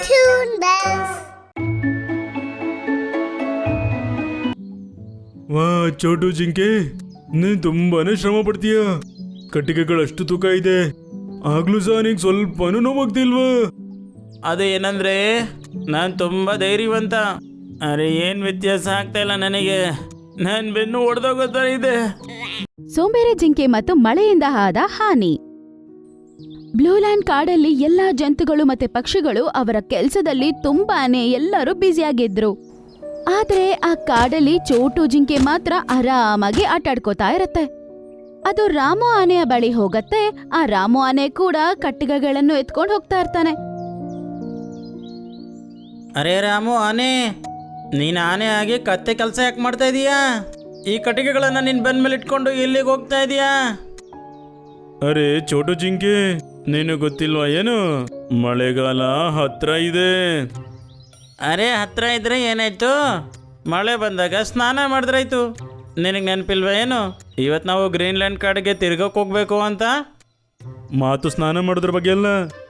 Toon Bells. ವಾ ಚೋಟು ಜಿಂಕೆ ನೀನ್ ತುಂಬಾನೇ ಶ್ರಮ ಪಡ್ತೀಯ. ಕಟ್ಟಿಗೆಗಳಷ್ಟು ತೂಕ ಇದೆ. ಆಗ್ಲೂ ಸಹ ನಿಂಗೆ ಸ್ವಲ್ಪನೂ ನೋವಾಗ್ತಿಲ್ವಾ? ಅದು ಏನಂದ್ರೆ ನಾನು ತುಂಬ ಧೈರ್ಯವಂತ. ಅರೆ ಏನು ವ್ಯತ್ಯಾಸ ಆಗ್ತಾ ಇಲ್ಲ ನನಗೆ. ನಾನು ಬೆನ್ನು ಒಡೆದೋಗೋ ಥರ ಇದೆ. ಸೋಂಬೇರಿ ಜಿಂಕೆ ಮತ್ತು ಮಳೆಯಿಂದ ಆದ ಹಾನಿ. ಬ್ಲೂಲ್ಯಾಂಡ್ ಕಾಡಲ್ಲಿ ಎಲ್ಲಾ ಜಂತುಗಳು ಮತ್ತೆ ಪಕ್ಷಿಗಳು ಅವರ ಕೆಲಸದಲ್ಲಿ ತುಂಬಾನೇ ಎಲ್ಲರೂ ಬ್ಯುಸಿಯಾಗಿದ್ರು. ಆದ್ರೆ ಆ ಕಾಡಲ್ಲಿ ಚೋಟು ಜಿಂಕೆ ಮಾತ್ರ ಆರಾಮಾಗಿ ಆಟಾಡ್ಕೋತಾ ಇರತ್ತೆ. ಅದು ರಾಮು ಆನೆಯ ಬಳಿ ಹೋಗತ್ತೆ ಆ ರಾಮು ಆನೆ ಕೂಡ ಕಟ್ಟಿಗೆಗಳನ್ನು ಎತ್ಕೊಂಡು ಹೋಗ್ತಾ ಇರ್ತಾನೆ. ಅರೆ ರಾಮು ಆನೆ ನೀನು ಆನೆ ಆಗಿ ಕತ್ತೆ ಕೆಲಸ ಯಾಕೆ ಮಾಡ್ತಾ ಇದೀಯಾ? ಈ ಕಟ್ಟಿಗೆಗಳನ್ನು ನಿನ್ನ ಬೆನ್ನ ಮೇಲೆ ಇಟ್ಕೊಂಡು ಎಲ್ಲಿಗೆ ಹೋಗ್ತಾ ಇದೀಯಾ? ಅರೆ ಚೋಟು ಜಿಂಕೆ ನೀನು ಗೊತ್ತಿಲ್ವಾ ಏನು? ಮಳೆಗಾಲ ಹತ್ರ ಇದೆ. ಅರೆ ಹತ್ರ ಇದ್ರೆ ಏನಾಯ್ತು? ಮಳೆ ಬಂದಾಗ ಸ್ನಾನ ಮಾಡಿದ್ರಾಯ್ತು. ನಿನಗೆ ನೆನಪಿಲ್ವಾ ಏನು? ಇವತ್ತು ನಾವು ಗ್ರೀನ್ಲ್ಯಾಂಡ್ ಕಾಡಿಗೆ ತಿರ್ಗಕ್ಕೆ ಹೋಗ್ಬೇಕು ಅಂತ? ಮಾತು ಸ್ನಾನ ಮಾಡಿದ್ರ ಬಗ್ಗೆ ಅಲ್ಲ.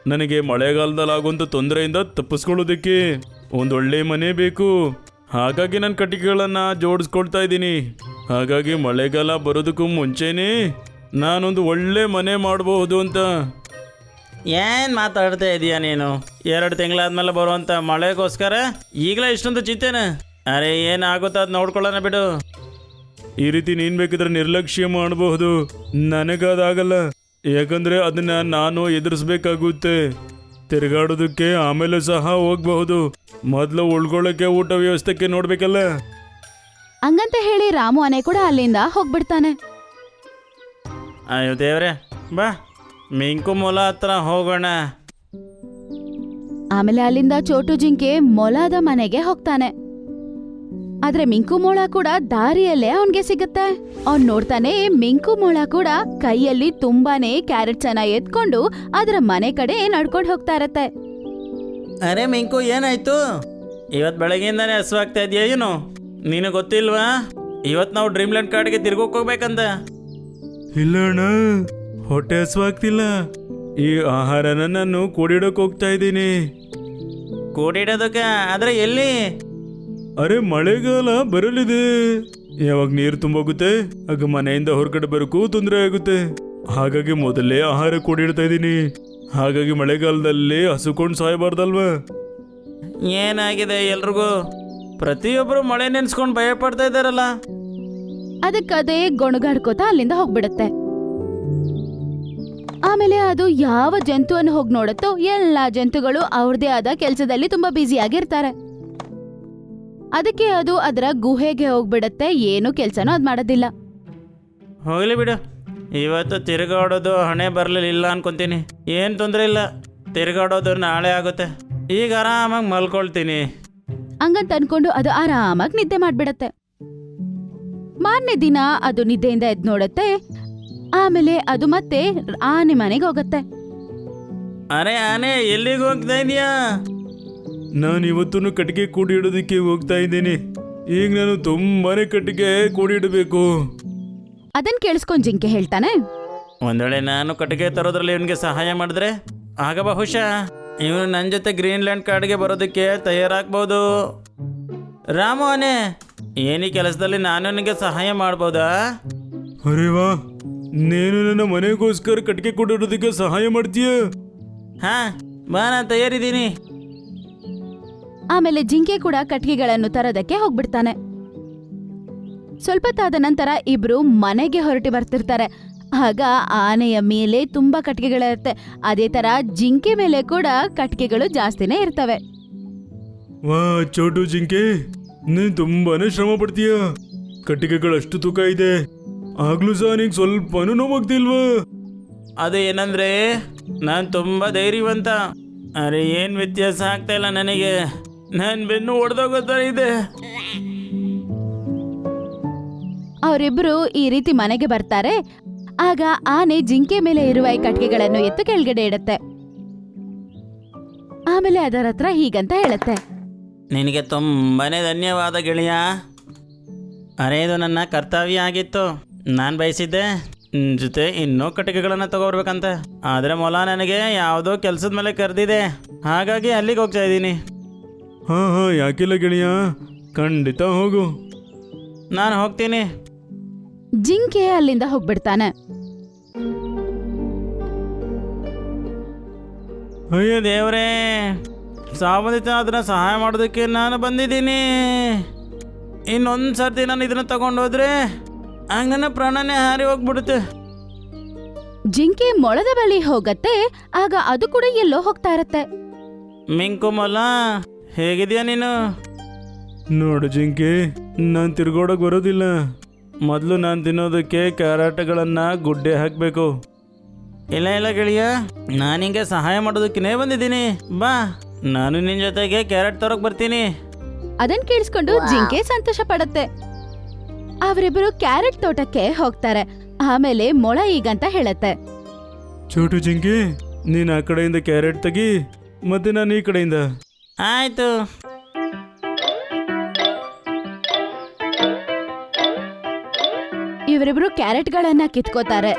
ನನಗೆ ಮಳೆಗಾಲದಲ್ಲಿ ಆಗುವಂಥ ತೊಂದರೆಯಿಂದ ತಪ್ಪಿಸ್ಕೊಳ್ಳೋದಕ್ಕೆ ಒಂದೊಳ್ಳೆ ಮನೆ ಬೇಕು. ಹಾಗಾಗಿ ನನ್ನ ಕಟ್ಟಿಗೆಗಳನ್ನು ಜೋಡಿಸ್ಕೊಳ್ತಾ ಇದ್ದೀನಿ. ಹಾಗಾಗಿ ಮಳೆಗಾಲ ಬರೋದಕ್ಕೂ ಮುಂಚೆನೇ ನಾನೊಂದು ಒಳ್ಳೆ ಮನೆ ಮಾಡಬಹುದು ಅಂತ. ಏನು ಮಾತಾಡ್ತಾ ಇದೀಯ ನೀನು? ಎರಡು ತಿಂಗಳಾದ್ಮೇಲೆ ಬರುವಂತ ಮಳೆಗೋಸ್ಕರ ಈಗಲೇ ಇಷ್ಟೊಂದು ಚಿಂತೆನ? ಅರೆ ಏನಾಗುತ್ತೋ ಅದು ನೋಡ್ಕೊಳ್ಳೋಣ ಬಿಡು. ಈ ರೀತಿ ನೀನ್ ಬೇಕಿದ್ರೆ ನಿರ್ಲಕ್ಷ್ಯ ಮಾಡಬಹುದು. ನನಗದಾಗಲ್ಲ. ಯಾಕಂದ್ರೆ ಅದನ್ನ ನಾನು ಎದುರಿಸ್ಬೇಕಾಗುತ್ತೆ. ತಿರುಗಾಡೋದಕ್ಕೆ ಆಮೇಲೆ ಸಹ ಹೋಗಬಹುದು. ಮೊದಲು ಉಳ್ಕೊಳ್ಳೋಕೆ ಊಟ ವ್ಯವಸ್ಥೆಗೆ ನೋಡ್ಬೇಕಲ್ಲ. ಹಂಗಂತ ಹೇಳಿ ರಾಮು ಆನೆ ಕೂಡ ಅಲ್ಲಿಂದ ಹೋಗ್ಬಿಡ್ತಾನೆ. ಅಯ್ಯೋ ದೇವ್ರೆ ಬಾ. ಮಿಂಕು ಮೊಲ ಹತ್ರ ಹೋಗೋಣ. ಆಮೇಲೆ ಅಲ್ಲಿಂದ ಚೋಟು ಜಿಂಕೆ ಮೊಲದ ಮನೆಗೆ ಹೋಗ್ತಾನೆ. ಆದ್ರೆ ಮಿಂಕು ಮೊಳ ಕೂಡ ದಾರಿಯಲ್ಲೇ ಅವನ್ಗೆ ಸಿಗುತ್ತೆ. ಅವ್ನ್ ನೋಡ್ತಾನೆ ಮಿಂಕು ಮೊಳ ಕೂಡ ಕೈಯಲ್ಲಿ ತುಂಬಾನೇ ಕ್ಯಾರೆಟ್ಸ್ ಅನ್ನ ಎತ್ಕೊಂಡು ಅದರ ಮನೆ ಕಡೆ ನಡ್ಕೊಂಡು ಹೋಗ್ತಾ ಇರತ್ತೆ. ಅರೆ ಮಿಂಕು ಏನಾಯ್ತು? ಇವತ್ತು ಬೆಳಗ್ಗೆಯಿಂದಾನೇ ಹಸುವಾಗ್ತಾ ಇದೆಯಾ ಏನು? ನೀನು ಗೊತ್ತಿಲ್ವಾ? ಇವತ್ತು ನಾವು ಡ್ರೀಮ್ಲ್ಯಾಂಡ್ ಕಾರ್ಡ್ಗೆ ತಿರ್ಗೋಕ್ ಹೋಗ್ಬೇಕಂತ ಇಲ್ಲ ಅಣ್ಣ ಹೊಟ್ಟೆ ಹಸುವಾಗ್ತಿಲ್ಲ. ಈ ಆಹಾರನ ನಾನು ಕೂಡಿಡೋಕೆ ಹೋಗ್ತಾ ಇದ್ದೀನಿ. ಕೂಡಿಡೋದಕ್ಕ? ಆದ್ರೆ ಎಲ್ಲಿ? ಅರೆ ಮಳೆಗಾಲ ಬರಲಿದೆ. ಯಾವಾಗ ನೀರು ತುಂಬೋಗುತ್ತೆ ಆಗ ಮನೆಯಿಂದ ಹೊರಗಡೆ ಬರೋಕ್ಕೂ ತೊಂದರೆ ಆಗುತ್ತೆ. ಹಾಗಾಗಿ ಮೊದಲೇ ಆಹಾರ ಕೂಡಿಡ್ತಾ ಇದ್ದೀನಿ. ಹಾಗಾಗಿ ಮಳೆಗಾಲದಲ್ಲಿ ಹಸುಕೊಂಡು ಸಾಯಬಾರ್ದಲ್ವಾ? ಏನಾಗಿದೆ ಎಲ್ರಿಗೂ? ಪ್ರತಿಯೊಬ್ಬರು ಮಳೆ ನೆನ್ಸ್ಕೊಂಡು ಭಯ ಪಡ್ತಾ ಇದ್ದಾರಲ್ಲ. ಅದಕ್ಕದೇ ಗೊಣಗಾಡ್ಕೋತಾ ಅಲ್ಲಿಂದ ಹೋಗ್ಬಿಡುತ್ತೆ. ಆಮೇಲೆ ಅದು ಯಾವ ಜಂತುವನ್ನು ಹೋಗಿ ನೋಡುತ್ತೋ ಎಲ್ಲಾ ಜಂತುಗಳು ಅವ್ರದೇ ಆದ ಕೆಲಸದಲ್ಲಿ ತುಂಬಾ ಬ್ಯುಸಿಯಾಗಿರ್ತಾರೆ ಅದಕ್ಕೆ ಅದು ಅದರ ಗುಹೆಗೆ ಹೋಗ್ಬಿಡತ್ತೆ ಏನು ಕೆಲಸನೂ ಅದು ಮಾಡೋದಿಲ್ಲ. ಹೋಗ್ಲಿ ಬಿಡು. ಇವತ್ತು ತಿರುಗಾಡೋದು ಹಣೆ ಬರಲಿಲ್ಲ ಅನ್ಕೊಂತೀನಿ. ಏನು ತೊಂದರೆ ಇಲ್ಲ. ತಿರುಗಾಡೋದು ನಾಳೆ ಆಗುತ್ತೆ. ಈಗ ಆರಾಮಾಗಿ ಮಲ್ಕೊಳ್ತೀನಿ. ಹಂಗಂತ ಅನ್ಕೊಂಡು ಅದು ಆರಾಮಾಗಿ ನಿದ್ದೆ ಮಾಡ್ಬಿಡತ್ತೆ. ಮಾರನೇ ದಿನ ಅದು ನಿದ್ದೆಯಿಂದ ಎದ್ ನೋಡತ್ತೆ ಆಮೇಲೆ ಅದು ಮತ್ತೆ ಆನೆ ಮನೆಗೆ ಹೋಗತ್ತೆ. ಅರೆ ಆನೆ ಎಲ್ಲಿಗೆ ಹೋಗ್ತಾ ಇದೀಯಾ ನಾನು ಇವತ್ತು ಕಟ್ಟಿಗೆ ಕೂಡಿ ಇಡೋದಕ್ಕೆ ಹೋಗ್ತಾ ಇದ್ದೀನಿ. ಈಗ ನಾನು ತುಂಬಾನೇ ಕಟ್ಟಿಗೆ ಕೂಡಿ ಇಡಬೇಕು. ಅದನ್ ಕೇಳಿಸ್ಕೊಂಡ್ ಜಿಂಕೆ ಹೇಳ್ತಾನೆ. ಒಂದ್ವೇಳೆ ನಾನು ಕಟ್ಟಿಗೆ ತರೋದ್ರಲ್ಲಿ ಇವನಿಗೆ ಸಹಾಯ ಮಾಡಿದ್ರೆ ಆಗ ಬಹುಶಃ ಇವನು ನನ್ನ ಜೊತೆ ಗ್ರೀನ್ಲ್ಯಾಂಡ್ ಕಾಡಿಗೆ ಬರೋದಕ್ಕೆ ತಯಾರಾಗ್ಬೋದು. ರಾಮು ಆನೆ ಏನಿ ಕೆಲಸದಲ್ಲಿ ನಾನು ನಿನಗೆ ಸಹಾಯ ಮಾಡ್ಬೋದಾ? ಅರೆ ವಾ ನೀನು ನನ್ನ ಮನೆಗೋಸ್ಕರ ಕಟ್ಟಿಗೆ ಕೊಡಿರೋದಕ್ಕೆ ಸಹಾಯ ಮಾಡ್ತೀಯ? ಹಾ ಬಾ ನಾನು ತಯಾರಿದ್ದೀನಿ. ಆಮೇಲೆ ಜಿಂಕೆ ಕೂಡ ಕಟ್ಟಿಗೆಗಳನ್ನು ತರೋದಕ್ಕೆ ಹೋಗ್ಬಿಡ್ತಾನೆ. ಸ್ವಲ್ಪ ತಾದ ನಂತರ ಇಬ್ರು ಮನೆಗೆ ಹೊರಟಿ ಬರ್ತಿರ್ತಾರೆ. ಆಗ ಆನೆಯ ಮೇಲೆ ತುಂಬಾ ಕಟ್ಟಿಗೆಗಳಿರುತ್ತೆ ಅದೇ ತರ ಜಿಂಕೆ ಮೇಲೆ ಕೂಡ ಕಟ್ಟಿಗೆಗಳು ಜಾಸ್ತಿನೇ ಇರ್ತವೆ. ವಾ ಚೋಟು ಜಿಂಕೆ ನೀನ್ ತುಂಬಾನೇ ಶ್ರಮ ಪಡ್ತೀಯ ಕಟ್ಟಿಗೆಗಳಷ್ಟು ತೂಕ ಇದೆ. ಆಗ್ಲೂ ಸಹ ನಿಂಗೆ ಸ್ವಲ್ಪನೂ ನೋವಾಗ್ತಿಲ್ವಾ? ಅದು ಏನಂದ್ರೆ ನಾನು ತುಂಬ ಧೈರ್ಯವಂತ. ಅರೆ ಏನು ವ್ಯತ್ಯಾಸ ಆಗ್ತಾ ಇಲ್ಲ ನನಗೆ. ನಾನು ಬೆನ್ನು ಒಡೆದೋಗೋ ಥರ ಇದೆ. ಅವರಿಬ್ರು ಈ ರೀತಿ ಮನೆಗೆ ಬರ್ತಾರೆ. ಆಗ ಆನೆ ಜಿಂಕೆ ಮೇಲೆ ಇರುವ ಈ ಕಟ್ಟಿಗೆಗಳನ್ನು ಎತ್ತು ಕೆಳಗಡೆ ಇಡುತ್ತೆ. ಆಮೇಲೆ ಅದರ ಹತ್ರ ಹೀಗಂತ ಹೇಳುತ್ತೆ. ನಿನಗೆ ತುಂಬಾನೇ ಧನ್ಯವಾದ ಗೆಳೆಯ. ಅರೆ ಇದು ನನ್ನ ಕರ್ತವ್ಯ ಆಗಿತ್ತು. ನಾನು ಬಯಸಿದ್ದೆ ನಿನ್ನ ಜೊತೆ ಇನ್ನೂ ಕಟ್ಟಿಗೆಗಳನ್ನು ತಗೋಬರ್ಬೇಕಂತ. ಆದರೆ ಮೊಲ ನನಗೆ ಯಾವುದೋ ಕೆಲಸದ ಮೇಲೆ ಕರೆದಿದೆ. ಹಾಗಾಗಿ ಅಲ್ಲಿಗೆ ಹೋಗ್ತಾ ಇದ್ದೀನಿ. ಹಾಂ ಹಾಂ ಯಾಕಿಲ್ಲ ಗಿಣಿಯ ಖಂಡಿತ ಹೋಗು. ನಾನು ಹೋಗ್ತೀನಿ. ಜಿಂಕೆ ಅಲ್ಲಿಂದ ಹೋಗ್ಬಿಡ್ತಾನೆ. ಅಯ್ಯೋ ದೇವರೇ ಸಾಬಂದಿತ ಅದನ್ನ ಸಹಾಯ ಮಾಡೋದಕ್ಕೆ ನಾನು ಬಂದಿದ್ದೀನಿ. ಇನ್ನೊಂದು ಸರ್ತಿ ನಾನು ಇದನ್ನ ತಗೊಂಡೋದ್ರೆ ಹಂಗ ನನ್ನ ಪ್ರಾಣನೇ ಹಾರಿ ಹೋಗ್ಬಿಡುತ್ತೆ. ಜಿಂಕೆ ಮೊಳದ ಬಳಿ ಹೋಗತ್ತೆ ಆಗ ಅದು ಕೂಡ ಎಲ್ಲೋ ಹೋಗ್ತಾ ಇರತ್ತೆ. ಮಿಂಕು ಮೊಲ ಹೇಗಿದ್ಯಾ ನೀನು? ನೋಡು ಜಿಂಕೆ ನಾನು ತಿರ್ಗೋಡಕ್ ಬರೋದಿಲ್ಲ. ಮೊದಲು ನಾನು ತಿನ್ನೋದಕ್ಕೆ ಕ್ಯಾರೆಟ್ಗಳನ್ನು ಗುಡ್ಡೆ ಹಾಕಬೇಕು. ಇಲ್ಲ ಇಲ್ಲ ಗೆಳೆಯ ನಾನು ಹಿಂಗೆ ಸಹಾಯ ಮಾಡೋದಕ್ಕೆ ಬಂದಿದ್ದೀನಿ. ಬಾ ನಾನು ನಿನ್ನ ಜೊತೆಗೆ ಕ್ಯಾರೆಟ್ ತರೋಕ್ ಬರ್ತೀನಿ. ಅದನ್ ಕೇಳಿಸ್ಕೊಂಡು ಜಿಂಕೆ ಸಂತೋಷ ಪಡತ್ತೆ. ಅವರಿಬ್ಬರು ಕ್ಯಾರೆಟ್ ತೋಟಕ್ಕೆ ಹೋಗ್ತಾರೆ. ಆಮೇಲೆ ಮೊಳ ಈಗಂತ ಹೇಳತ್ತೆ. ಚೋಟು ಜಿಂಕೆ ನೀನ್ ಆ ಕಡೆಯಿಂದ ಕ್ಯಾರೆಟ್ ತೆಗಿ ಮತ್ತೆ ನಾನು ಈ ಕಡೆಯಿಂದ. ಆಯ್ತು. ಇವರಿಬ್ರು ಕ್ಯಾರೆಟ್ಗಳನ್ನ ಕಿತ್ಕೋತಾರೆ.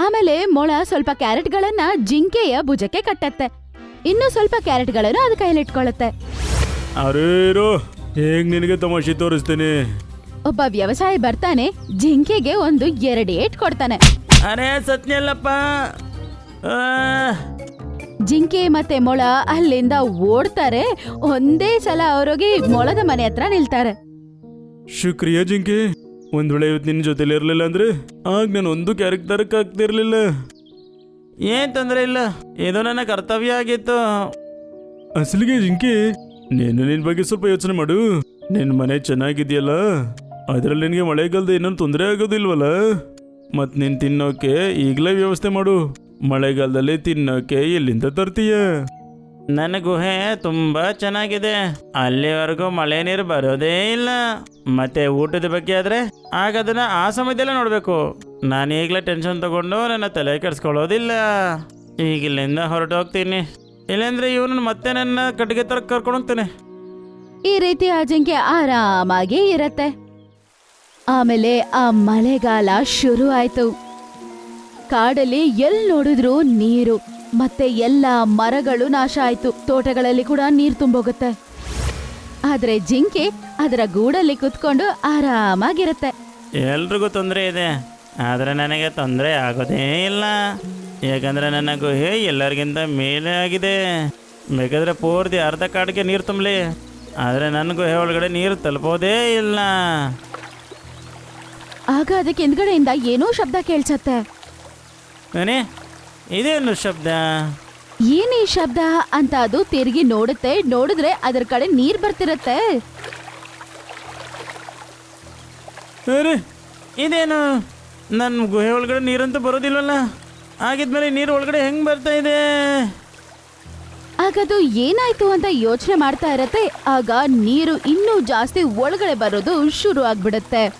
ಆಮೇಲೆ ಮೊಳ ಸ್ವಲ್ಪ ಕ್ಯಾರೆಟ್ಗಳನ್ನ ಜಿಂಕೆಯ ಭುಜಕ್ಕೆ ಕಟ್ಟತ್ತೆ. ಇನ್ನು ಸ್ವಲ್ಪ ಕ್ಯಾರೆಟ್ಗಳನ್ನು ಅದ ಕೈಲಿಟ್ಕೊಳ್ಳುತ್ತೆ ಅರೇರೋ ಹೇಗ್ ನಿನಗೆ ತಮಾಷೆ ತೋರಿಸ್ತೇನೆ? ಒಬ್ಬ ವ್ಯವಸಾಯ ಬರ್ತಾನೆ ಜಿಂಕೆಗೆ ಒಂದು ಎರಡು ಏಟ್ ಕೊಡ್ತಾನೆ. ಅರೇ ಸತ್ಯಲ್ಲಪ್ಪ ಆ, ಜಿಂಕೆ ಮತ್ತೆ ಮೊಳ ಅಲ್ಲಿಂದ ಓಡ್ತಾರೆ ಒಂದೇ ಸಲ ಅವರಿಗೆ ಮೊಳದ ಮನೆ ಹತ್ರ ನಿಲ್ತಾರೆ. ಶುಕ್ರಿಯ ಜಿಂಕೆ. ಒಂದ್ ವೇಳೆ ಇವತ್ತು ನಿನ್ನ ಜೊತೆಲಿ ಇರಲಿಲ್ಲ ಅಂದ್ರೆ ಆಗ ನಾನು ಒಂದು ಕ್ಯಾರೆಕ್ಟರ್ ತರಕ್ ಆಗ್ತಿರ್ಲಿಲ್ಲ. ಏನ್ ತೊಂದರೆ ಇಲ್ಲ. ಏನೋ ನನ್ನ ಕರ್ತವ್ಯ ಆಗಿತ್ತು. ಅಸಲಿಗೆ ಜಿಂಕೆ ನೀನು ನಿನ್ ಬಗ್ಗೆ ಸ್ವಲ್ಪ ಯೋಚನೆ ಮಾಡು. ನಿನ್ ಮನೆ ಚೆನ್ನಾಗಿದೆಯಲ್ಲ? ಅದ್ರಲ್ಲಿ ನಿನಗೆ ಮಳೆಗಾಲದ ಏನೊಂದು ತೊಂದರೆ ಆಗೋದಿಲ್ವಲ್ಲ? ಮತ್ ನೀನ್ ತಿನ್ನೋಕೆ ಈಗಲೇ ವ್ಯವಸ್ಥೆ ಮಾಡು. ಮಳೆಗಾಲದಲ್ಲಿ ತಿನ್ನೋಕೆ ಎಲ್ಲಿಂದ ತರ್ತೀಯ? ನನ್ನ ಗುಹೆ ತುಂಬಾ ಚೆನ್ನಾಗಿದೆ. ಅಲ್ಲಿವರೆಗೂ ಮಳೆ ನೀರು ಬರೋದೇ ಇಲ್ಲ. ಮತ್ತೆ ಊಟದ ಬಗ್ಗೆ ಆದ್ರೆ ಆಗ ಅದನ್ನ ಆ ಸಮಯದಲ್ಲೇ ನೋಡ್ಬೇಕು. ನಾನು ಈಗಲೇ ಟೆನ್ಷನ್ ತಗೊಂಡು ನನ್ನ ತಲೆ ಕೆಡಿಸ್ಕೊಳ್ಳೋದಿಲ್ಲ. ಈಗ ಇಲ್ಲಿಂದ ಹೊರಟು ಹೋಗ್ತೀನಿ ಇಲ್ಲಾಂದ್ರೆ ಇವನು ಮತ್ತೆ ನನ್ನ ಕಟ್ಟಿಗೆ ತರ ಕರ್ಕೊಂಡು ಹೋಗ್ತಾನೆ. ಈ ರೀತಿ ಆ ಜಿಂಕೆ ಆರಾಮಾಗಿ ಇರತ್ತೆ. ಆಮೇಲೆ ಆ ಮಳೆಗಾಲ ಶುರು ಆಯ್ತು. ಕಾಡಲ್ಲಿ ಎಲ್ ನೋಡಿದ್ರು ನೀರು ಮತ್ತೆ ಎಲ್ಲ ಮರಗಳು ನಾಶ ಆಯ್ತು. ತೋಟಗಳಲ್ಲಿ ಕೂಡ ನೀರ್ ತುಂಬೋಗುತ್ತೆ. ಆದ್ರೆ ಜಿಂಕೆ ಅದರ ಗೂಡಲ್ಲಿ ಕುತ್ಕೊಂಡು ಆರಾಮಾಗಿರುತ್ತೆ. ಎಲ್ರಿಗೂ ತೊಂದರೆ ಇದೆ. ಆದರೆ ನನಗೆ ತೊಂದರೆ ಆಗೋದೇ ಇಲ್ಲ. ಯಾಕಂದ್ರೆ ನನ್ನ ಗುಹೆ ಎಲ್ಲರಿಗಿಂತ ಮೇಲೆ ಆಗಿದೆ. ಬೇಕಾದ್ರೆ ಪೂರ್ತಿ ಅರ್ಧ ಕಾಡಿಗೆ ನೀರು ತುಂಬಲಿ. ಆದರೆ ನನ್ನ ಗುಹೆ ಒಳಗಡೆ ನೀರು ತಲುಪೋದೇ ಇಲ್ಲ. ಆಗ ಅದಕ್ಕೆ ಹಿಂದ್ಗಡೆಯಿಂದ ಏನೋ ಶಬ್ದ ಕೇಳ್ಸತ್ತೆ. ಏನೇ ಇದೇನು ಶಬ್ದ? ಏನ್ ಈ ಶಬ್ದ? ಅಂತ ಅದು ತಿರುಗಿ ನೋಡುತ್ತೆ. ನೋಡಿದ್ರೆ ಅದರ ಕಡೆ ನೀರ್ ಬರ್ತಿರತ್ತೆ. ಅರೆ ಇದೇನು? ನನ್ನ ಗುಹೆ ಒಳಗಡೆ ನೀರಂತೂ ಬರೋದಿಲ್ವಲ್ಲ ಆಗಿದ್ಮೇಲೆ ನೀರು ಒಳಗಡೆ ಹೆಂಗೆ ಬರ್ತಾ ಇದೆ? ಆಗದು ಏನಾಯ್ತು ಅಂತ ಯೋಚನೆ ಮಾಡ್ತಾ ಇರತ್ತೆ ಆಗ ನೀರು ಇನ್ನೂ ಜಾಸ್ತಿ ಒಳಗಡೆ ಬರೋದು ಶುರು ಆಗ್ಬಿಡತ್ತೆ.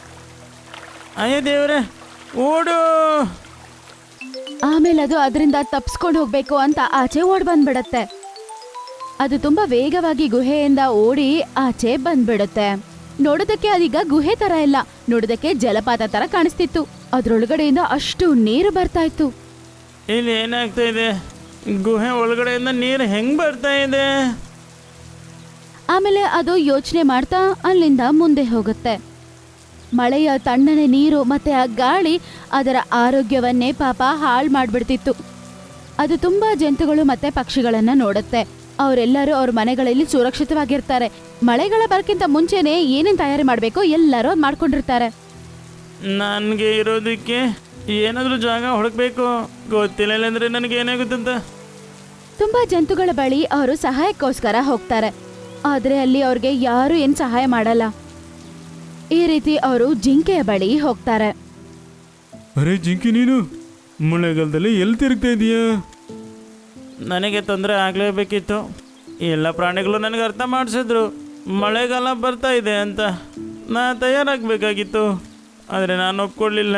ಅಯ್ಯ ದೇವ್ರೆ ಓಡು! ಆಮೇಲೆ ಅದು ಅದರಿಂದ ತಪ್ಸ್ಕೊಂಡು ಹೋಗ್ಬೇಕು ಅಂತ ಆಚೆ ಓಡ್ ಬಂದ್ಬಿಡತ್ತೆ. ಅದು ತುಂಬಾ ವೇಗವಾಗಿ ಗುಹೆಯಿಂದ ಓಡಿ ಆಚೆ ಬಂದ್ಬಿಡುತ್ತೆ. ನೋಡೋದಕ್ಕೆ ಅದೀಗ ಗುಹೆ ತರ ಇಲ್ಲ ನೋಡೋದಕ್ಕೆ ಜಲಪಾತ ತರ ಕಾಣಿಸ್ತಿತ್ತು. ಅದ್ರೊಳಗಡೆಯಿಂದ ಅಷ್ಟು ನೀರು ಬರ್ತಾ ಇತ್ತು. ಇಲ್ಲಿ ಏನಾಗ್ತಾ ಇದೆ? ಗುಹೆ ಒಳಗಡೆಯಿಂದ ನೀರು ಹೆಂಗ್ ಬರ್ತಾ ಇದೆ? ಆಮೇಲೆ ಅದು ಯೋಚನೆ ಮಾಡ್ತಾ ಅಲ್ಲಿಂದ ಮುಂದೆ ಹೋಗುತ್ತೆ. ಮಳೆಯ ತಣ್ಣನೆ ನೀರು ಮತ್ತೆ ಆ ಗಾಳಿ ಅದರ ಆರೋಗ್ಯವನ್ನೇ ಪಾಪ ಹಾಳು ಮಾಡಿಬಿಡ್ತಿತ್ತು. ಅದು ತುಂಬಾ ಜಂತುಗಳು ಮತ್ತೆ ಪಕ್ಷಿಗಳನ್ನ ನೋಡುತ್ತೆ. ಅವರೆಲ್ಲರೂ ಅವ್ರ ಮನೆಗಳಲ್ಲಿ ಸುರಕ್ಷಿತವಾಗಿರ್ತಾರೆ. ಮಳೆಗಳ ಬರಕ್ಕಿಂತ ಮುಂಚೆನೆ ಏನೇನು ತಯಾರಿ ಮಾಡಬೇಕು ಎಲ್ಲರೂ ಮಾಡ್ಕೊಂಡಿರ್ತಾರೆ. ನನಗೆ ಇರೋದಕ್ಕೆ ಏನಾದರೂ ಜಾಗ ಹುಡುಕ್ಬೇಕು. ಗೊತ್ತಿಲ್ಲ ಇಲ್ಲಾಂದ್ರೆ ನನಗೆ ಏನಾಗುತ್ತಂತ? ತುಂಬಾ ಜಂತುಗಳ ಬಳಿ ಅವರು ಸಹಾಯಕ್ಕೋಸ್ಕರ ಹೋಗ್ತಾರೆ. ಆದ್ರೆ ಅಲ್ಲಿ ಅವ್ರಿಗೆ ಯಾರು ಏನ್ ಸಹಾಯ ಮಾಡಲ್ಲ. ಈ ರೀತಿ ಅವರು ಜಿಂಕೆಯ ಬಳಿ ಹೋಗ್ತಾರೆ. ಅರೆ ಜಿಂಕಿ ನೀನು ಮಳೆಗಾಲದಲ್ಲಿ ಎಲ್ಲಿ ತಿರುಗ್ತಾ ಇದೀಯಾ? ನನಗೆ ತೊಂದರೆ ಆಗಲೇಬೇಕಿತ್ತು. ಎಲ್ಲ ಪ್ರಾಣಿಗಳು ನನಗೆ ಅರ್ಥ ಮಾಡಿಸಿದ್ರು. ಮಳೆಗಾಲ ಬರ್ತಾ ಇದೆ ಅಂತ ನಾ ತಯಾರಾಗಬೇಕಾಗಿತ್ತು. ಆದರೆ ನಾನು ಒಪ್ಕೊಳ್ಳಿಲ್ಲ.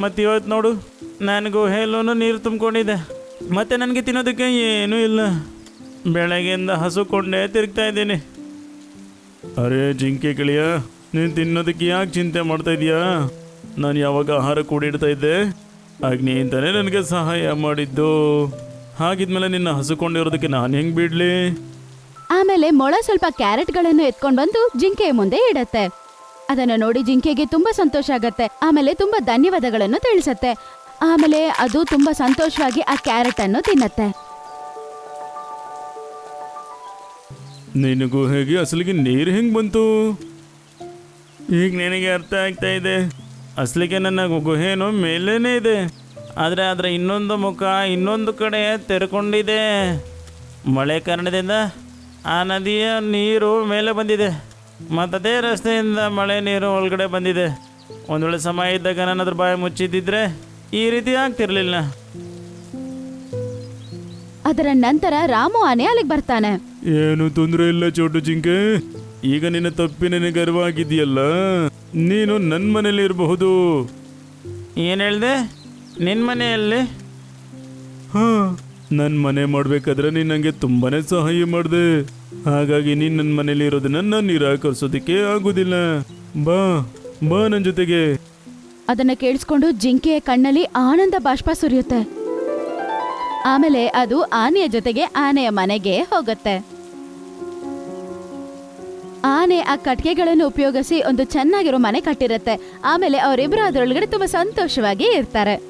ಮತ್ತು ಇವತ್ತು ನೋಡು ನನಗೂ ಗುಹೆಯಲ್ಲೂ ನೀರು ತುಂಬಿಕೊಂಡಿದ್ದೆ ಮತ್ತು ನನಗೆ ತಿನ್ನೋದಕ್ಕೆ ಏನೂ ಇಲ್ಲ. ಬೆಳಗ್ಗೆಯಿಂದ ಹಸುಕೊಂಡೇ ತಿರುಗ್ತಾ ಇದ್ದೀನಿ. ಅರೆ ಜಿಂಕೆ ಕಿಳಿಯ ನೀನು ತಿನ್ನೋದಕ್ಕೆ ಯಾಕೆ ಚಿಂತೆ ಮಾಡ್ತಾ ಇದೀಯಾ? ನಾನು ಯಾವಾಗ ಆಹಾರ ಕೂಡಿಡ್ತಾ ಇದ್ದೆ? ಅಗ್ನಿ ಅಂತಲೇ ನನಗೆ ಸಹಾಯ ಮಾಡಿದ್ದು. ಹಾಗಿದ್ಮೇಲೆ ನಿನ್ನ ಹಸುಕೊಂಡಿರೋದಕ್ಕೆ ನಾನು ಹೆಂಗೆ ಬಿಡಲಿ? ಆಮೇಲೆ ಮೊಳ ಸ್ವಲ್ಪ ಕ್ಯಾರೆಟ್ಗಳನ್ನು ಎತ್ಕೊಂಡು ಬಂದು ಜಿಂಕೆಯ ಮುಂದೆ ಇಡತ್ತೆ. ಅದನ್ನು ನೋಡಿ ಜಿಂಕೆಗೆ ತುಂಬಾ ಸಂತೋಷ ಆಗತ್ತೆ. ಆಮೇಲೆ ತುಂಬಾ ಧನ್ಯವಾದಗಳನ್ನು ತಿಳಿಸತ್ತೆ. ಆಮೇಲೆ ಅದು ತುಂಬಾ ಸಂತೋಷವಾಗಿ ಆ ಕ್ಯಾರೆಟ್ ಅನ್ನು ತಿನ್ನತ್ತೆ. ನಿನಗೂ ಹೇಗೆ? ಅಸಲಿಗೆ ನೀರು ಹೆಂಗ್ ಬಂತು? ಈಗ ನಿನಗೆ ಅರ್ಥ ಆಗ್ತಾ ಇದೆ. ಅಸಲಿಗೆ ನನ್ನ ಗುಹೆನು ಮೇಲೇನೇ ಇದೆ. ಆದರೆ ಅದರ ಇನ್ನೊಂದು ಮುಖ ಇನ್ನೊಂದು ಕಡೆ ತೆರೆಕೊಂಡಿದೆ. ಮಳೆ ಕಾರಣದಿಂದ ಆ ನದಿಯ ನೀರು ಮೇಲೆ ಬಂದಿದೆ. ಮತ್ತದೇ ರಸ್ತೆಯಿಂದ ಮಳೆ ನೀರು ಒಳಗಡೆ ಬಂದಿದೆ. ಒಂದು ವೇಳೆ ಸಮಯ ಇದ್ದಾಗ ನಾನು ಅದ್ರ ಬಾಯಿ ಮುಚ್ಚಿದ್ದಿದ್ರೆ ಈ ರೀತಿ ಆಗ್ತಿರ್ಲಿಲ್ಲ. ಅದರ ನಂತರ ರಾಮು ಆನೆ ಅಲ್ಲಿಗೆ ಬರ್ತಾನೆ. ಏನು ತೊಂದರೆ ಇಲ್ಲ ಚೋಟು ಜಿಂಕೆ ಈಗ ನಿನ್ನ ತಪ್ಪಿನ ಗರ್ವಾಗಿದೆಯಲ್ಲ ನೀನು ನನ್ನ ಮನೇಲಿ ಇರಬಹುದು. ಏನು ಹೇಳಿದೆ? ನಿನ್ನ ಮನೆಯಲ್ಲಿ? ಹಾ. ನನ್ನ ಮನೆ ಮಾಡ್ಬೇಕಾದ್ರೆ ನೀನ್ ನಂಗೆ ತುಂಬಾನೇ ಸಹಾಯ ಮಾಡಿದೆ. ಹಾಗಾಗಿ ನೀನ್ ನನ್ನ ಮನೇಲಿ ಇರೋದನ್ನ ನಾನು ನಿರಾಕರಿಸೋದಿಕ್ಕೆ ಆಗುದಿಲ್ಲ. ಬಾ ಬಾ ನನ್ನ ಜೊತೆಗೆ. ಅದನ್ನ ಕೇಳಿಸ್ಕೊಂಡು ಜಿಂಕೆಯ ಕಣ್ಣಲ್ಲಿ ಆನಂದ ಬಾಷ್ಪ ಸುರಿಯುತ್ತೆ. ಆಮೇಲೆ ಅದು ಆನೆಯ ಜೊತೆಗೆ ಆನೆಯ ಮನೆಗೆ ಹೋಗುತ್ತೆ. ಆನೆ ಆ ಕಟ್ಟಿಗೆಗಳನ್ನು ಉಪಯೋಗಿಸಿ ಒಂದು ಚೆನ್ನಾಗಿರೋ ಮನೆ ಕಟ್ಟಿರುತ್ತೆ. ಆಮೇಲೆ ಅವರಿಬ್ಬರು ಅದರೊಳಗಡೆ ತುಂಬಾ ಸಂತೋಷವಾಗಿ ಇರ್ತಾರೆ.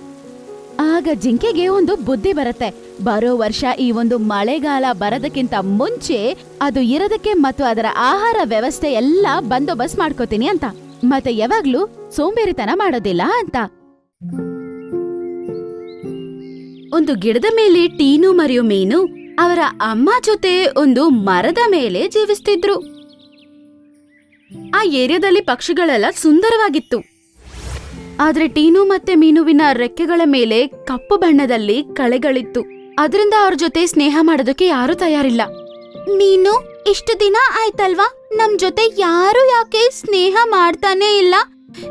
ಆಗ ಜಿಂಕೆಗೆ ಒಂದು ಬುದ್ಧಿ ಬರುತ್ತೆ. ಬರೋ ವರ್ಷ ಈ ಒಂದು ಮಳೆಗಾಲ ಬರೋದಕ್ಕಿಂತ ಮುಂಚೆ ಅದು ಇರೋದಕ್ಕೆ ಮತ್ತು ಅದರ ಆಹಾರ ವ್ಯವಸ್ಥೆ ಎಲ್ಲ ಬಂದೋಬಸ್ತ್ ಮಾಡ್ಕೋತೀನಿ ಅಂತ. ಮತ್ತೆ ಯಾವಾಗ್ಲೂ ಸೋಂಬೇರಿತನ ಮಾಡೋದಿಲ್ಲ ಅಂತ. ಒಂದು ಗಿಡದ ಮೇಲೆ ಟೀನು ಮರಿಯೋ ಮೀನು ಅವರ ಅಮ್ಮ ಜೊತೆ ಒಂದು ಮರದ ಮೇಲೆ ಜೀವಿಸ್ತಿದ್ರು. ಆ ಏರಿಯಾದಲ್ಲಿ ಪಕ್ಷಿಗಳೆಲ್ಲ ಸುಂದರವಾಗಿತ್ತು. ಆದ್ರೆ ಟೀನು ಮತ್ತೆ ಮೀನುವಿನ ರೆಕ್ಕೆಗಳ ಮೇಲೆ ಕಪ್ಪು ಬಣ್ಣದಲ್ಲಿ ಕಳೆಗಳಿತ್ತು. ಅದರಿಂದ ಅವ್ರ ಜೊತೆ ಸ್ನೇಹ ಮಾಡೋದಕ್ಕೆ ಯಾರು ತಯಾರಿಲ್ಲ. ಮೀನು ಇಷ್ಟು ದಿನ ಆಯ್ತಲ್ವಾ? ನಮ್ ಜೊತೆ ಯಾರು ಯಾಕೆ ಸ್ನೇಹ ಮಾಡ್ತಾನೆ ಇಲ್ಲ?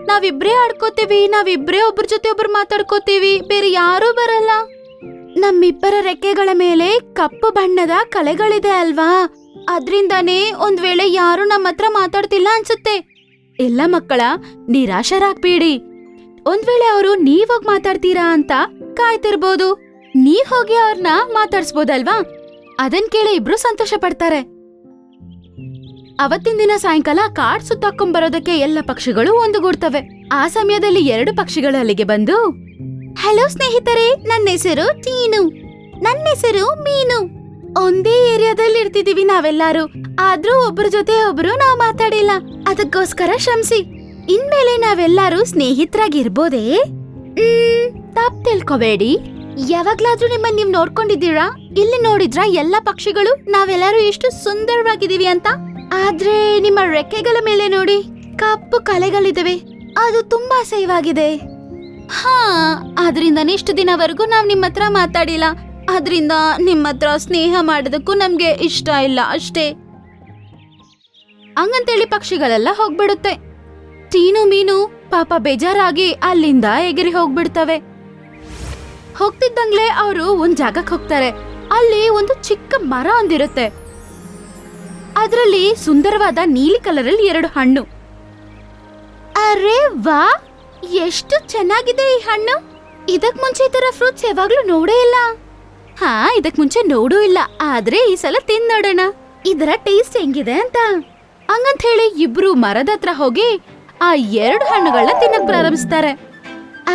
ನಾವಿಬ್ರೇ ಆಡ್ಕೋತೀವಿ ನಾವಿಬ್ರೇ ಒಬ್ರ ಜೊತೆ ಒಬ್ರು ಮಾತಾಡ್ಕೋತೀವಿ ಬೇರೆ ಯಾರೂ ಬರಲ್ಲ. ನಮ್ಮಿಬ್ಬರ ರೆಕ್ಕೆಗಳ ಮೇಲೆ ಕಪ್ಪು ಬಣ್ಣದ ಕಳೆಗಳಿದೆ ಅಲ್ವಾ? ಅದ್ರಿಂದಾನೇ ಒಂದ್ ವೇಳೆ ಯಾರು ನಮ್ಮ ಹತ್ರ ಮಾತಾಡ್ತಿಲ್ಲ ಅನ್ಸುತ್ತೆ. ಎಲ್ಲ ಮಕ್ಕಳ ನಿರಾಶರಾಗ್ಬೇಡಿ. ಒಂದ್ ವೇಳೆ ಅವರು ನೀವೋಗ್ ಮಾತಾಡ್ತೀರಾ ಅಂತ ಕಾಯ್ತಿರ್ಬೋದು. ನೀವ್ ಹೋಗಿ ಅವ್ರನ್ನ ಮಾತಾಡ್ಸ್ಬೋದಲ್ವಾ? ಅದನ್ ಕೇಳಿ ಇಬ್ರು ಸಂತೋಷ ಪಡ್ತಾರೆ. ಅವತ್ತಿನ ದಿನ ಸಾಯಂಕಾಲ ಕಾಡ್ ಸುತ್ತಾಕೊಂಡ್ ಬರೋದಕ್ಕೆ ಎಲ್ಲ ಪಕ್ಷಿಗಳು ಒಂದುಗೂಡ್ತವೆ. ಆ ಸಮಯದಲ್ಲಿ ಎರಡು ಪಕ್ಷಿಗಳು ಅಲ್ಲಿಗೆ ಬಂದು, ಹಲೋ ಸ್ನೇಹಿತರೆ ನನ್ನ ಹೆಸರು ಟೀನು ನನ್ನ ಹೆಸರು ಮೀನು. ಒಂದೇ ಏರಿಯಾದಲ್ಲಿ ಇರ್ತಿದೀವಿ ನಾವೆಲ್ಲರೂ. ಆದ್ರೂ ಒಬ್ಬರ ಜೊತೆ ಒಬ್ರು ನಾವು ಮಾತಾಡಿಲ್ಲ. ಅದಕ್ಕೋಸ್ಕರ ಕ್ಷಮಿಸಿ ಇನ್ಮೇಲೆ ನಾವೆಲ್ಲರೂ ಸ್ನೇಹಿತರಾಗಿರ್ಬೋದೇ? ತಪ್ಪು ತಿಳ್ಕೋಬೇಡಿ. ಯಾವಾಗ್ಲಾದ್ರೂ ನಿಮ್ಮನ್ನ ನೀವ್ ನೋಡ್ಕೊಂಡಿದ್ದೀರಾ? ಇಲ್ಲಿ ನೋಡಿದ್ರ ಎಲ್ಲ ಪಕ್ಷಿಗಳು? ನಾವೆಲ್ಲರೂ ಎಷ್ಟು ಸುಂದರವಾಗಿದ್ದೀವಿ ಅಂತ? ಆದ್ರೆ ನಿಮ್ಮ ರೆಕ್ಕೆಗಳ ಮೇಲೆ ನೋಡಿ ಕಪ್ಪು ಕಲೆಗಳಿದಾವೆ ಅದು ತುಂಬಾ ಸೇವಾಗಿದೆ. ಹಾ ಅದರಿಂದ ಇಷ್ಟು ದಿನವರೆಗೂ ನಾವ್ ನಿಮ್ಮ ಹತ್ರ ಮಾತಾಡಿಲ್ಲ. ಅದರಿಂದ ನಿಮ್ಮ ಹತ್ರ ಸ್ನೇಹ ಮಾಡೋದಕ್ಕೂ ನಮ್ಗೆ ಇಷ್ಟ ಇಲ್ಲ ಅಷ್ಟೇ. ಹಂಗಂತೇಳಿ ಪಕ್ಷಿಗಳೆಲ್ಲ ಹೋಗ್ಬಿಡುತ್ತೆ. ಟೀನು ಮೀನು ಪಾಪ ಬೇಜಾರಾಗಿ ಅಲ್ಲಿಂದ ಎಗಿರಿ ಹೋಗ್ಬಿಡ್ತವೆ. ಹೋಗ್ತಿದ್ದಂಗ್ಲೆ ಅವರು ಒಂದ್ ಜಾಗಕ್ಕೆ ಹೋಗ್ತಾರೆ. ಅಲ್ಲಿ ಒಂದು ಚಿಕ್ಕ ಮರ ಒಂದಿರುತ್ತೆ. ಅದರಲ್ಲಿ ಸುಂದರವಾದ ನೀಲಿ ಕಲರ್ ಅಲ್ಲಿ ಎರಡು ಹಣ್ಣು. ಅರೆ ವಾ! ಎಷ್ಟು ಚೆನ್ನಾಗಿದೆ ಈ ಹಣ್ಣು! ಇದಕ್ ಮುಂಚೆ ಈ ತರ ಫ್ರೂಟ್ಸ್ ಯಾವಾಗ್ಲೂ ನೋಡೇ ಇಲ್ಲ. ಹಾ, ಇದಕ್ ಮುಂಚೆ ನೋಡೂ ಇಲ್ಲ. ಆದ್ರೆ ಈ ಸಲ ತಿಂದ್ ನೋಡೋಣ ಇದರ ಟೇಸ್ಟ್ ಹೆಂಗಿದೆ ಅಂತ. ಹಂಗಂತ ಹೇಳಿ ಇಬ್ರು ಮರದ ಹತ್ರ ಹೋಗಿ ಆ ಎರಡು ಹಣ್ಣುಗಳನ್ನ ತಿನ್ನಕ್ ಪ್ರಾರಂಭಿಸ್ತಾರೆ.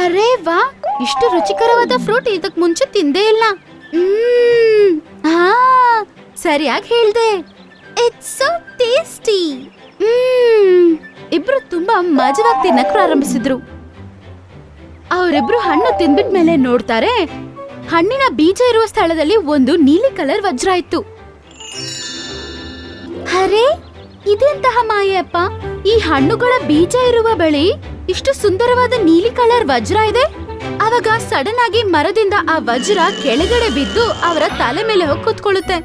ಅರೆ ವಾ, ಇಷ್ಟು ರುಚಿಕರವಾದ ಫ್ರೂಟ್ ಇದಕ್ ಮುಂಚೆ ತಿಂದೇ ಇಲ್ಲ. ಸರಿಯಾಗಿ ಹೇಳ್ದೆ. ಇಟ್ಸ್ ಸೋ ಟೇಸ್ಟಿ ಇಬ್ರು ತುಂಬಾ ಮಜವಾಗಿ ತಿನ್ನಕ್ ಪ್ರಾರಂಭಿಸಿದ್ರು. ಅವರಿಬ್ರು ಹಣ್ಣು ತಿಂದ್ಬಿಟ್ಮೇಲೆ ನೋಡ್ತಾರೆ, ಹಣ್ಣಿನ ಬೀಜ ಇರುವ ಸ್ಥಳದಲ್ಲಿ ಒಂದು ನೀಲಿ ಕಲರ್ ವಜ್ರ ಇತ್ತು. ಅರೆ, ಇದೆಂತಹ ಮಾಯಪ್ಪ ಈ ಹಣ್ಣುಗಳ ಬೀಜ ಇರುವ ಬಳಿ ಇಷ್ಟು ಸುಂದರವಾದ ನೀಲಿ ಕಲರ್ ವಜ್ರ ಇದೆ. ಅವಾಗ ಸಡನ್ ಆಗಿ ಮರದಿಂದ ಆ ವಜ್ರ ಕೆಳಗಡೆ ಬಿದ್ದು ಅವರ ತಲೆ ಮೇಲೆ ಹೋಗಿ ಕೂತ್ಕೊಳ್ಳುತ್ತೆ.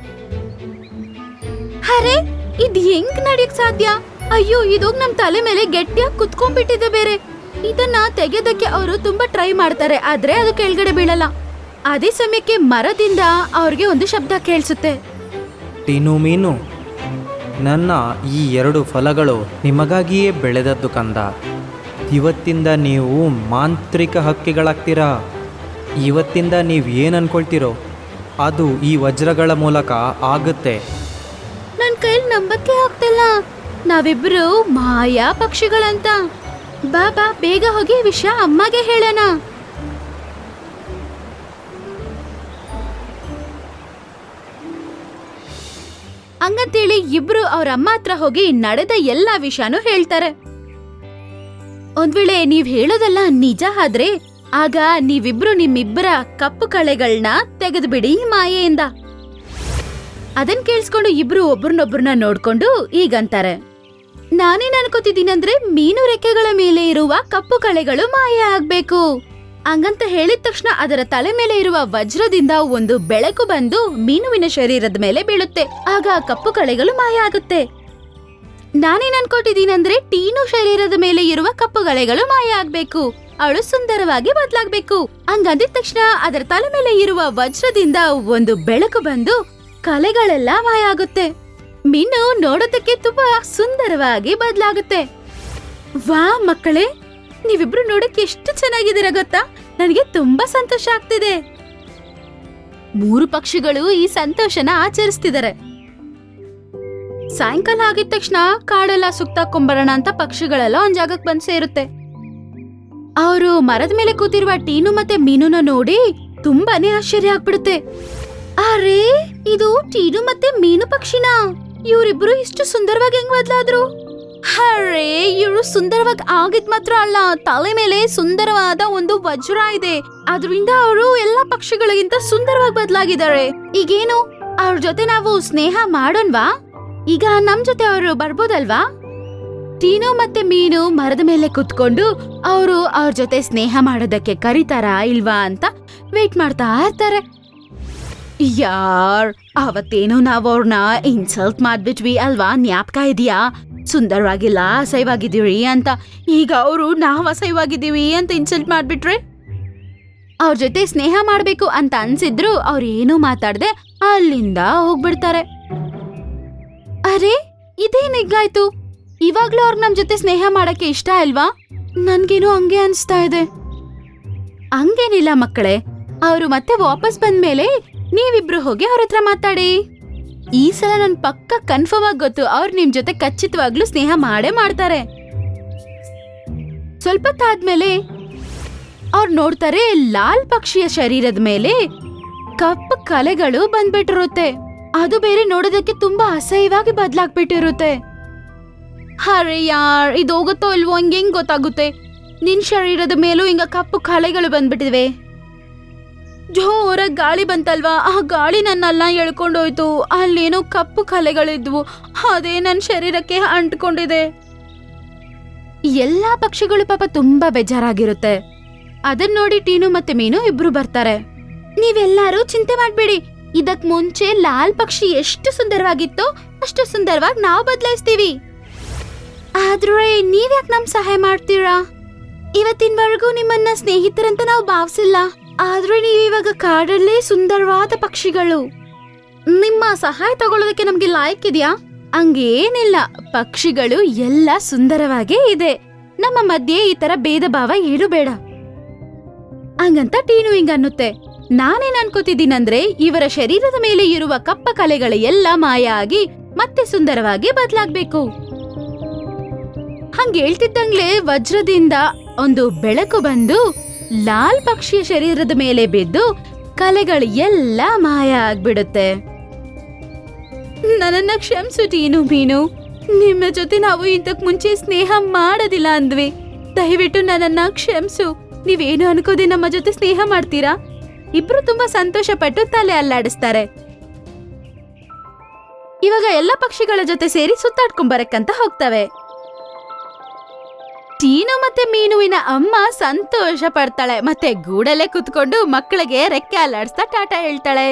ಅರೆ, ಇದ್ ಹೆಂಗ್ ನಡಿಯಕ್ ಸಾಧ್ಯ? ಅಯ್ಯೋ ಇದೋಗ್ ನಮ್ ತಲೆ ಮೇಲೆ ಗಟ್ಟಿಯಾಗಿ ಕುತ್ಕೊಂಡ್ಬಿಟ್ಟಿದೆ ಬೇರೆ. ಇದನ್ನ ತೆಗೆಯೋದಕ್ಕೆ ಅವರು ತುಂಬಾ ಟ್ರೈ ಮಾಡ್ತಾರೆ, ಆದ್ರೆ ಅದು ಕೆಳಗಡೆ ಬೀಳಲ್ಲ. ಅದೇ ಸಮಯಕ್ಕೆ ಮರದಿಂದ ಅವ್ರಿಗೆ ಒಂದು ಶಬ್ದ ಕೇಳಿಸುತ್ತೆ. ಟೀನು ಮೀನು. ನನ್ನ ಈ ಎರಡು ಫಲಗಳು ನಿಮಗಾಗಿಯೇ ಬೆಳೆದದ್ದು ಕಂದ. ಇವತ್ತಿಂದ ನೀವು ಮಾಂತ್ರಿಕ ಹಕ್ಕಿಗಳಾಗ್ತೀರಾ? ಇವತ್ತಿಂದ ನೀವು ಏನು ಅನ್ಕೊಳ್ತೀರೋ, ಅದು ಈ ವಜ್ರಗಳ ಮೂಲಕ ಆಗುತ್ತೆ. ನನ್ನ ಕೈಲಿ ನಂಬಕ್ಕೆ ಆಗ್ತಿಲ್ಲ. ನಾವಿಬ್ಬರು ಮಾಯಾ ಪಕ್ಷಿಗಳಂತ. ಬಾ ಬಾ, ಬೇಗ ಹೋಗಿ ವಿಷಯ ಅಮ್ಮಗೆ ಹೇಳೋಣ. ಹಂಗಂತೇಳಿ ಇಬ್ರು ಅವ್ರ ಅಮ್ಮ ಹತ್ರ ಹೋಗಿ ನಡೆದ ಎಲ್ಲಾ ವಿಷಯನೂ ಹೇಳ್ತಾರೆ. ಒಂದ್ ವೇಳೆ ನೀವ್ ಹೇಳೋದೆಲ್ಲ ನಿಜ ಆದ್ರೆ, ಆಗ ನೀವಿಬ್ರು ನಿಮ್ಮಿಬ್ಬರ ಕಪ್ಪು ಕಳೆಗಳನ್ನ ತೆಗೆದುಬಿಡಿ ಮಾಯೆಯಿಂದ. ಅದನ್ ಕೇಳಿಸ್ಕೊಂಡು ಇಬ್ರು ಒಬ್ರನ್ನೊಬ್ರನ್ನ ನೋಡ್ಕೊಂಡು ಈಗಂತಾರೆ. ನಾನೇನ್ ಅನ್ಕೋತಿದ್ದೀನಂದ್ರೆ ಮೀನು ರೆಕ್ಕೆಗಳ ಮೇಲೆ ಇರುವ ಕಪ್ಪು ಕಳೆಗಳು ಮಾಯ ಆಗ್ಬೇಕು. ಹಂಗಂತ ಹೇಳಿದ ತಕ್ಷಣ ಅದರ ತಲೆ ಮೇಲೆ ಇರುವ ವಜ್ರದಿಂದ ಒಂದು ಬೆಳಕು ಬಂದು ಮೀನುವಿನ ಶರೀರದ ಮೇಲೆ ಬೀಳುತ್ತೆ. ಆಗ ಕಪ್ಪು ಕಳೆಗಳು ಮಾಯ ಆಗುತ್ತೆ. ನಾನೇನ್ ಅನ್ಕೊಟ್ಟಿದ್ದೀನಂದ್ರೆ ಟೀನು ಶರೀರದ ಮೇಲೆ ಇರುವ ಕಪ್ಪು ಕಳೆಗಳು ಮಾಯ ಆಗ್ಬೇಕು. ಅವಳು ಸುಂದರವಾಗಿ ಬದ್ಲಾಗ್ಬೇಕು. ಹಂಗಂದಿದ ತಕ್ಷಣ ಅದರ ತಲೆ ಮೇಲೆ ಇರುವ ವಜ್ರದಿಂದ ಒಂದು ಬೆಳಕು ಬಂದು ಕಲೆಗಳೆಲ್ಲ ಮಾಯ ಆಗುತ್ತೆ. ಮೀನು ನೋಡೋದಕ್ಕೆ ತುಂಬಾ ಸುಂದರವಾಗಿ ಬದಲಾಗುತ್ತೆ. ವಾ ಮಕ್ಕಳೇ! ನೀವಿಬ್ರು ನೋಡಕ್ಕೆ ಎಷ್ಟು ಚೆನ್ನಾಗಿದ್ದೀರಾ ಗೊತ್ತಾ? ನನಗೆ ತುಂಬಾ ಸಂತೋಷ ಆಗ್ತಿದೆ. ಮೂರು ಪಕ್ಷಿಗಳು ಈ ಸಂತೋಷನ ಆಚರಿಸ್ತಿದ್ದಾರೆ ಸಾಯಂಕಾಲ ಆಗಿದ ತಕ್ಷಣ ಕಾಡೆಲ್ಲ ಸುತ್ತಾಕೊಂಬರೋಣ ಅಂತ ಪಕ್ಷಿಗಳೆಲ್ಲ ಒಂದ್ ಜಾಗಕ್ಕೆ ಬಂದ್ ಸೇರುತ್ತೆ. ಅವರು ಮರದ ಮೇಲೆ ಕೂತಿರುವ ಟೀನು ಮತ್ತೆ ಮೀನುನ ನೋಡಿ ತುಂಬಾನೇ ಆಶ್ಚರ್ಯ ಆಗ್ಬಿಡುತ್ತೆ. ಅರೆ, ಇದು ಟೀನು ಮತ್ತೆ ಮೀನು ಪಕ್ಷಿನ? ಇವರಿಬ್ರು ಇಷ್ಟು ಸುಂದರವಾಗಿ ಹೆಂಗ್ ಬದ್ಲಾದ್ರು ಅರೇ ಇವಳು ಸುಂದರವಾಗಿ ಆಗಿದ್ ಮಾತ್ರ ಅಲ್ಲ, ತಲೆ ಮೇಲೆ ಸುಂದರವಾದ ಒಂದು ವಜ್ರ ಇದೆ. ಅದರಿಂದ ಅವರು ಎಲ್ಲಾ ಪಕ್ಷಿಗಳಿಗಿಂತ ಸುಂದರವಾಗಿ ಬದಲಾಗಿದ್ದಾರೆ. ಈಗೇನು? ಅವ್ರ ಜೊತೆ ನಾವು ಸ್ನೇಹ ಮಾಡೋಣ್ವಾ? ಈಗ ನಮ್ ಜೊತೆ ಅವರು ಬರ್ಬೋದಲ್ವಾ? ಟೀನು ಮತ್ತೆ ಮೀನು ಮರದ ಮೇಲೆ ಕುತ್ಕೊಂಡು ಅವರು ಅವ್ರ ಜೊತೆ ಸ್ನೇಹ ಮಾಡೋದಕ್ಕೆ ಕರೀತಾರಾ ಇಲ್ವಾ ಅಂತ ವೇಟ್ ಮಾಡ್ತಾ ಇರ್ತಾರೆ. ಯಾರ್, ಅವತ್ತೇನೋ ನಾವು ಅವ್ರನ್ನ ಇನ್ಸಲ್ಟ್ ಮಾಡ್ಬಿಟ್ವಿ ಅಲ್ವಾ? ಜ್ಞಾಪಕ ಇದೆಯಾ? ಸುಂದರವಾಗಿಲ್ಲ ಅಸಹ್ಯವಾಗಿದ್ದೀವಿ ಅಂತ. ಈಗ ಅವರು, ನಾವು ಅಸಹ್ಯವಾಗಿದ್ದೀವಿ ಅಂತ ಇನ್ಸಲ್ಟ್ ಮಾಡಿಬಿಟ್ರೆ? ಅವ್ರ ಜೊತೆ ಸ್ನೇಹ ಮಾಡಬೇಕು ಅಂತ ಅನ್ಸಿದ್ರು ಅವ್ರು ಏನೂ ಮಾತಾಡದೆ ಅಲ್ಲಿಂದ ಹೋಗ್ಬಿಡ್ತಾರೆ. ಅರೆ, ಇದೇನು ಹೀಗಾಯ್ತು? ಇವಾಗ್ಲೂ ಅವ್ರಿಗೆ ನಮ್ ಜೊತೆ ಸ್ನೇಹ ಮಾಡಕ್ಕೆ ಇಷ್ಟ ಅಲ್ವಾ ನನ್ಗೇನು ಹಂಗೆ ಅನ್ಸ್ತಾ ಇದೆ. ಹಂಗೇನಿಲ್ಲ ಮಕ್ಕಳೇ, ಅವರು ಮತ್ತೆ ವಾಪಸ್ ಬಂದ್ಮೇಲೆ ನೀವಿಬ್ರು ಹೋಗಿ ಅವ್ರ ಹತ್ರ ಮಾತಾಡಿ. ಈ ಸಲ ನನ್ ಪಕ್ಕ ಕನ್ಫರ್ಮ್ ಆಗಿ ಗೊತ್ತು. ಅವ್ರು ನಿಮ್ ಜೊತೆ ಖಚಿತವಾಗ್ಲೂ ಸ್ನೇಹ ಮಾಡೇ ಮಾಡ್ತಾರೆ. ಸ್ವಲ್ಪ ತಾದ್ಮೇಲೆ ಅವ್ರು ನೋಡ್ತಾರೆ ಲಾಲ್ ಪಕ್ಷಿಯ ಶರೀರದ ಮೇಲೆ ಕಪ್ಪು ಕಲೆಗಳು ಬಂದ್ಬಿಟ್ಟಿರುತ್ತೆ. ಅದು ಬೇರೆ ನೋಡೋದಕ್ಕೆ ತುಂಬಾ ಅಸಹ್ಯವಾಗಿ ಬದಲಾಗ್ಬಿಟ್ಟಿರುತ್ತೆ. ಅರೆ ಯಾರ್, ಇದು ಇಲ್ವೋ ಹಂಗೆ ಹೆಂಗ್ ಗೊತ್ತಾಗುತ್ತೆ. ನಿನ್ ಶರೀರದ ಮೇಲೂ ಹಿಂಗ ಕಪ್ಪು ಕಲೆಗಳು ಬಂದ್ಬಿಟ್ಟಿವೆ. ಜೋರಾಗಿ ಗಾಳಿ ಬಂತಲ್ವಾ? ಆ ಗಾಳಿ ನನ್ನೆಲ್ಲ ಎಳ್ಕೊಂಡೋಯ್ತು. ಅಲ್ಲೇನೋ ಕಪ್ಪು ಕಲೆಗಳಿದ್ವು. ಅದೇ ನನ್ನ ಶರೀರಕ್ಕೆ ಅಂಟ್ಕೊಂಡಿದೆ. ಎಲ್ಲಾ ಪಕ್ಷಿಗಳು ಪಾಪ ತುಂಬಾ ಬೇಜಾರಾಗಿರುತ್ತೆ. ಅದನ್ನ ನೋಡಿ ಟೀನು ಮತ್ತೆ ಮೀನು ಇಬ್ರು ಬರ್ತಾರೆ. ನೀವೆಲ್ಲರೂ ಚಿಂತೆ ಮಾಡ್ಬೇಡಿ. ಇದಕ್ ಮುಂಚೆ ಲಾಲ್ ಪಕ್ಷಿ ಎಷ್ಟು ಸುಂದರವಾಗಿತ್ತೋ ಅಷ್ಟು ಸುಂದರವಾಗಿ ನಾವು ಬದಲಾಯಿಸ್ತೀವಿ. ಆದ್ರೆ ನೀವ್ಯಾಕ್ ನಮ್ ಸಹಾಯ ಮಾಡ್ತೀರಾ? ಇವತ್ತಿನವರೆಗೂ ನಿಮ್ಮನ್ನ ಸ್ನೇಹಿತರಂತ ನಾವು ಭಾವಿಸಿಲ್ಲ. ಆದ್ರೆ ನೀವಿವಾಗ ಕಾಡಲ್ಲೇ ಸುಂದರವಾದ ಪಕ್ಷಿಗಳು. ನಿಮ್ಮ ಸಹಾಯ ತಗೊಳ್ಳೋದಕ್ಕೆ ನಮ್ಗೆ ಲಾಯಕ್ ಇದೆಯಾ? ಹಂಗೇನಿಲ್ಲ. ಪಕ್ಷಿಗಳು ಎಲ್ಲ ಸುಂದರವಾಗೇ ಇದೆ. ನಮ್ಮ ಮಧ್ಯೆ ಈ ತರ ಭೇದ ಭಾವ ಏನು ಬೇಡ. ಹಂಗಂತ ಟೀನು ಹಿಂಗ ಅನ್ನುತ್ತೆ. ನಾನೇನ್ ಅನ್ಕೋತಿದ್ದೀನಂದ್ರೆ, ಇವರ ಶರೀರದ ಮೇಲೆ ಇರುವ ಕಪ್ಪ ಕಲೆಗಳ ಎಲ್ಲ ಮಾಯ ಆಗಿ ಮತ್ತೆ ಸುಂದರವಾಗಿ ಬದಲಾಗ್ಬೇಕು. ಹಂಗೇಳ್ತಿದ್ದಂಗ್ಲೆ ವಜ್ರದಿಂದ ಒಂದು ಬೆಳಕು ಬಂದು ಲಾಲ್ ಪಕ್ಷಿಯ ಶರೀರದ ಮೇಲೆ ಬಿದ್ದು ಕಲೆಗಳು ಎಲ್ಲ ಮಾಯ ಆಗ್ಬಿಡುತ್ತೆ. ನನ್ನನ್ನ ಕ್ಷಮಿಸು ಟೀನು ಮೀನು. ನಿಮ್ಮ ಜೊತೆ ನಾವು ಇಂತಕ್ ಮುಂಚೆ ಸ್ನೇಹ ಮಾಡೋದಿಲ್ಲ ಅಂದ್ವಿ. ದಯವಿಟ್ಟು ನನ್ನನ್ನ ಕ್ಷಮಿಸು. ನೀವೇನು ಅನ್ಕೋದೆ ನಮ್ಮ ಜೊತೆ ಸ್ನೇಹ ಮಾಡ್ತೀರಾ? ಇಬ್ರು ತುಂಬಾ ಸಂತೋಷ ಪಟ್ಟು ತಲೆ ಅಲ್ಲಾಡಿಸ್ತಾರೆ. ಇವಾಗ ಎಲ್ಲ ಪಕ್ಷಿಗಳ ಜೊತೆ ಸೇರಿ ಸುತ್ತಾಡ್ಕೊಂಬರಕ್ಕಂತ ಹೋಗ್ತವೆ. ಟೀನು ಮತ್ತೆ ಮೀನುವಿನ ಅಮ್ಮ ಸಂತೋಷ ಪಡ್ತಾಳೆ ಮತ್ತೆ ಗೂಡಲ್ಲೇ ಕುತ್ಕೊಂಡು ಮಕ್ಕಳಿಗೆ ರೆಕ್ಕೆ ಅಲ್ಲಾಡ್ಸ್ತಾ ಟಾಟಾ ಹೇಳ್ತಾಳೆ.